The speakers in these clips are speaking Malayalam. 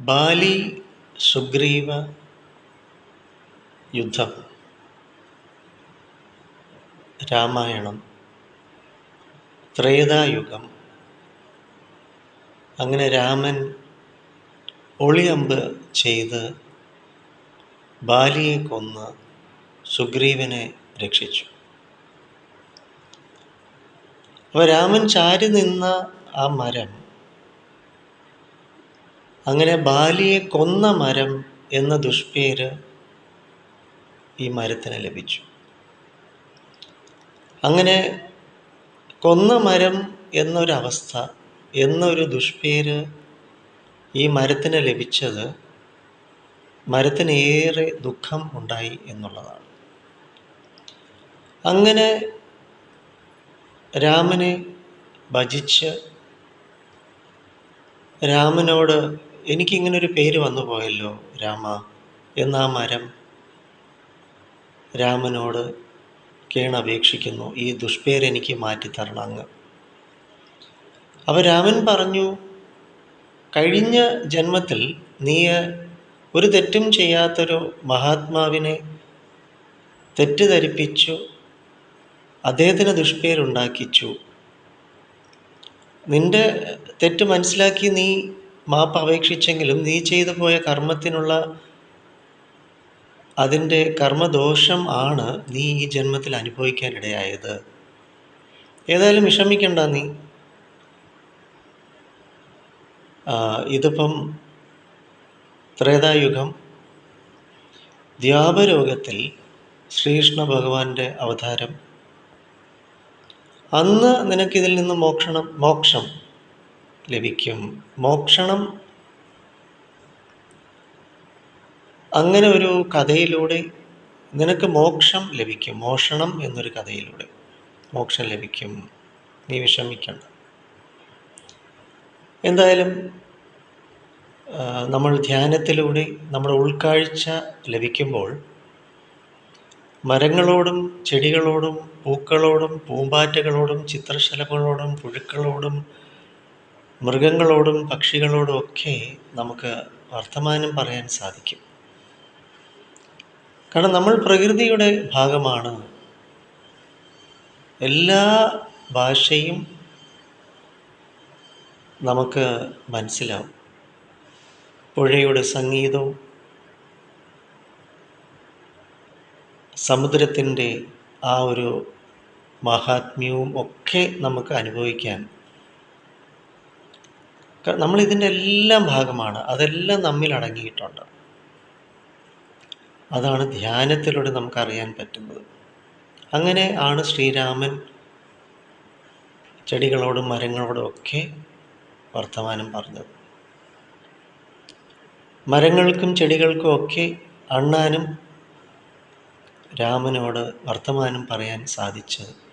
ബാലി സുഗ്രീവ യുദ്ധം. രാമായണം. ത്രേതായുഗം. അങ്ങനെ രാമൻ ഒളിയമ്പ് ചെയ്ത് ബാലിയെ കൊന്ന് സുഗ്രീവനെ രക്ഷിച്ചു. അപ്പോൾ രാമൻ ചാരി നിന്ന ആ മരം അങ്ങനെ ബാലിയെ കൊന്ന മരം എന്ന ദുഷ്പേര് ഈ മരത്തിന് ലഭിച്ചു. അങ്ങനെ കൊന്ന മരം എന്നൊരവസ്ഥ എന്നൊരു ദുഷ്പേര് ഈ മരത്തിന് ലഭിച്ചത് മരത്തിന് ഏറെ ദുഃഖം ഉണ്ടായി എന്നുള്ളതാണ്. അങ്ങനെ രാമനെ ഭജിച്ച് രാമനോട് എനിക്കിങ്ങനൊരു പേര് വന്നു പോയല്ലോ രാമ. എന്നാ മരം? രാമനോട് കേണപേക്ഷിക്കുന്നു. ഈ ദുഷ്പേരെനിക്ക് മാറ്റിത്തരണം അങ്ങ്. അപ്പോൾ രാമൻ പറഞ്ഞു കഴിഞ്ഞ ജന്മത്തിൽ നീ ഒരു തെറ്റും ചെയ്യാത്തൊരു മഹാത്മാവിനെ തെറ്റിദ്ധരിപ്പിച്ചു അദ്ദേഹത്തിന് ദുഷ്പേരുണ്ടാക്കിച്ചു. നിന്റെ തെറ്റ് മനസ്സിലാക്കി നീ മാപ്പ് അപേക്ഷിച്ചെങ്കിലും നീ ചെയ്തു പോയ കർമ്മത്തിനുള്ള അതിന്റെ കർമ്മദോഷം ആണ് നീ ഈ ജന്മത്തിൽ അനുഭവിക്കാനിടയായത്. ഏതായാലും വിഷമിക്കണ്ട നീ. ഇതിപ്പം ത്രേതായുഗം. ദ്യാപരോഗത്തിൽ ശ്രീകൃഷ്ണ ഭഗവാന്റെ അവതാരം. അന്ന് നിനക്കിതിൽ നിന്ന് മോക്ഷണം മോക്ഷം ലഭിക്കും. മോക്ഷണം. അങ്ങനെ ഒരു കഥയിലൂടെ നിനക്ക് മോക്ഷം ലഭിക്കും. മോഷണം എന്നൊരു കഥയിലൂടെ മോക്ഷം ലഭിക്കും. നീ വിഷമിക്കണ്ട. എന്തായാലും നമ്മൾ ധ്യാനത്തിലൂടെ നമ്മുടെ ഉൾക്കാഴ്ച ലഭിക്കുമ്പോൾ മരങ്ങളോടും ചെടികളോടും പൂക്കളോടും പൂമ്പാറ്റകളോടും ചിത്രശലഭങ്ങളോടും പുഴുക്കളോടും മൃഗങ്ങളോടും പക്ഷികളോടും ഒക്കെ നമുക്ക് വർത്തമാനം പറയാൻ സാധിക്കും. കാരണം നമ്മൾ പ്രകൃതിയുടെ ഭാഗമാണ്. എല്ലാ ഭാഷയും നമുക്ക് മനസ്സിലാവും. പുഴയുടെ സംഗീതവും സമുദ്രത്തിന്റെ ആ ഒരു മഹാത്മ്യവും ഒക്കെ നമുക്ക് അനുഭവിക്കാൻ നമ്മൾ ഇതിന്റെ എല്ലാം ഭാഗമാണ്. അതെല്ലാം നമ്മിൽ അടങ്ങിയിട്ടുണ്ട്. അതാണ് ധ്യാനത്തിലൂടെ നമുക്കറിയാൻ പറ്റുന്നത്. അങ്ങനെ ആണ് ശ്രീരാമൻ ചെടികളോടും മരങ്ങളോടും ഒക്കെ വർത്തമാനം പറഞ്ഞത്. മരങ്ങൾക്കും ചെടികൾക്കും ഒക്കെ അണ്ണാനും രാമനോട് വർത്തമാനം പറയാൻ സാധിച്ചത്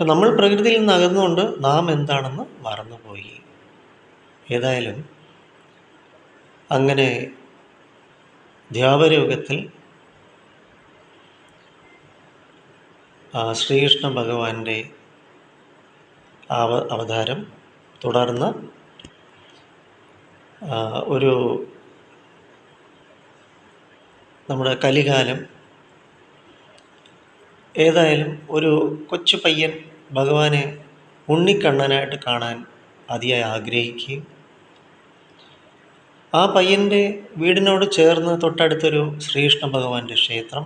പക്ഷെ നമ്മൾ പ്രകൃതിയിൽ നിന്ന് അകന്നുകൊണ്ട് നാം എന്താണെന്ന് മറന്നുപോയി. ഏതായാലും അങ്ങനെ ധ്യാപരയുഗത്തിൽ ശ്രീകൃഷ്ണ ഭഗവാന്റെ അവ അവതാരം തുടർന്ന് ഒരു നമ്മുടെ കലികാലം ഏതായാലും ഒരു കൊച്ചു പയ്യൻ ഭഗവാനെ ഉണ്ണിക്കണ്ണനായിട്ട് കാണാൻ അതിയായി ആഗ്രഹിക്കുകയും ആ പയ്യന്റെ വീടിനോട് ചേർന്ന് തൊട്ടടുത്തൊരു ശ്രീകൃഷ്ണ ഭഗവാന്റെ ക്ഷേത്രം.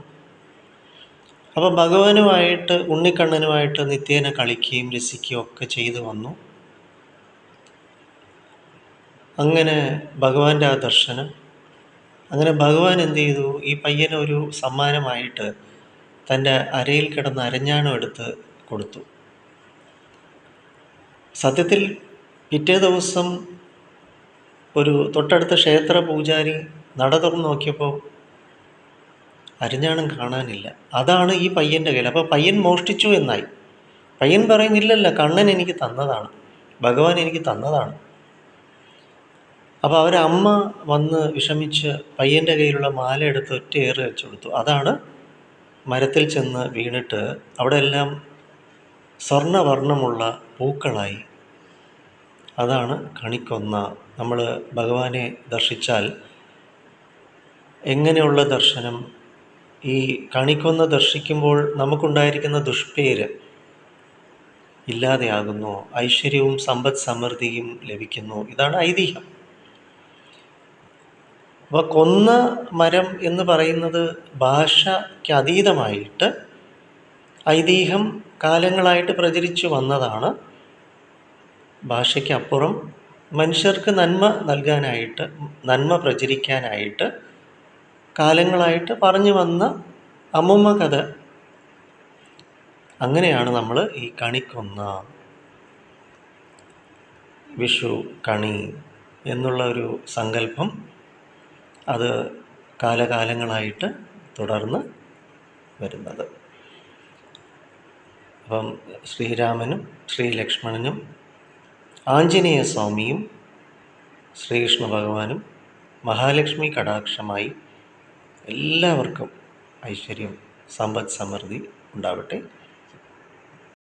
അപ്പോൾ ഭഗവാനുമായിട്ട് ഉണ്ണിക്കണ്ണനുമായിട്ട് നിത്യേന കളിക്കുകയും രസിക്കുകയും ഒക്കെ ചെയ്തു വന്നു. അങ്ങനെ ഭഗവാന്റെ ആ ദർശനം. അങ്ങനെ ഭഗവാൻ എന്ത് ചെയ്തു? ഈ പയ്യന് ഒരു സമ്മാനമായിട്ട് തന്റെ അരയിൽ കിടന്ന അരഞ്ഞാണം എടുത്ത് കൊടുത്തു. സത്യത്തിൽ പിറ്റേ ദിവസം ഒരു തൊട്ടടുത്ത ക്ഷേത്ര പൂജാരി നട തുറന്ന് നോക്കിയപ്പോൾ അരിഞ്ഞാണം കാണാനില്ല. അതാണ് ഈ പയ്യന്റെ കയ്യിൽ അപ്പോൾ പയ്യൻ മോഷ്ടിച്ചു എന്നായി. പയ്യൻ പറയുന്നില്ലല്ല കണ്ണൻ എനിക്ക് തന്നതാണ് ഭഗവാൻ എനിക്ക് തന്നതാണ്. അപ്പോൾ അവരമ്മ വന്ന് വിഷമിച്ച് പയ്യന്റെ കയ്യിലുള്ള മാല എടുത്ത് ഒറ്റയേറ് വെച്ചു കൊടുത്തു. അതാണ് മരത്തിൽ ചെന്ന് വീണിട്ട് അവിടെ എല്ലാം സ്വർണവർണമുള്ള പൂക്കളായി. അതാണ് കണിക്കൊന്ന. നമ്മൾ ഭഗവാനെ ദർശിച്ചാൽ എങ്ങനെയുള്ള ദർശനം? ഈ കണിക്കൊന്ന ദർശിക്കുമ്പോൾ നമുക്കുണ്ടായിരിക്കുന്ന ദുഷ്പേര് ഇല്ലാതെയാകുന്നു. ഐശ്വര്യവും സമ്പദ് സമൃദ്ധിയും ലഭിക്കുന്നു. ഇതാണ് ഐതിഹ്യം. അപ്പോൾ കൊന്ന മരം എന്ന് പറയുന്നത് ഭാഷയ്ക്ക് അതീതമായിട്ട് ഐതിഹ്യം കാലങ്ങളായിട്ട് പ്രചരിച്ചു വന്നതാണ്. ഭാഷയ്ക്കപ്പുറം മനുഷ്യർക്ക് നന്മ നൽകാനായിട്ട് നന്മ പ്രചരിക്കാനായിട്ട് കാലങ്ങളായിട്ട് പറഞ്ഞു വന്ന അമ്മമ്മ കഥ. അങ്ങനെയാണ് നമ്മൾ ഈ കണിക്കൊന്ന വിഷു കണി എന്നുള്ള ഒരു സങ്കല്പം അത് കാലകാലങ്ങളായിട്ട് തുടർന്ന് വരുന്നത്. അപ്പം ശ്രീരാമനും ശ്രീലക്ഷ്മണനും ആഞ്ജനേയ സ്വാമിയും ശ്രീകൃഷ്ണ ഭഗവാനും മഹാലക്ഷ്മി കടാക്ഷമായി എല്ലാവർക്കും ഐശ്വര്യം സമ്പദ് സമൃദ്ധി ഉണ്ടാവട്ടെ.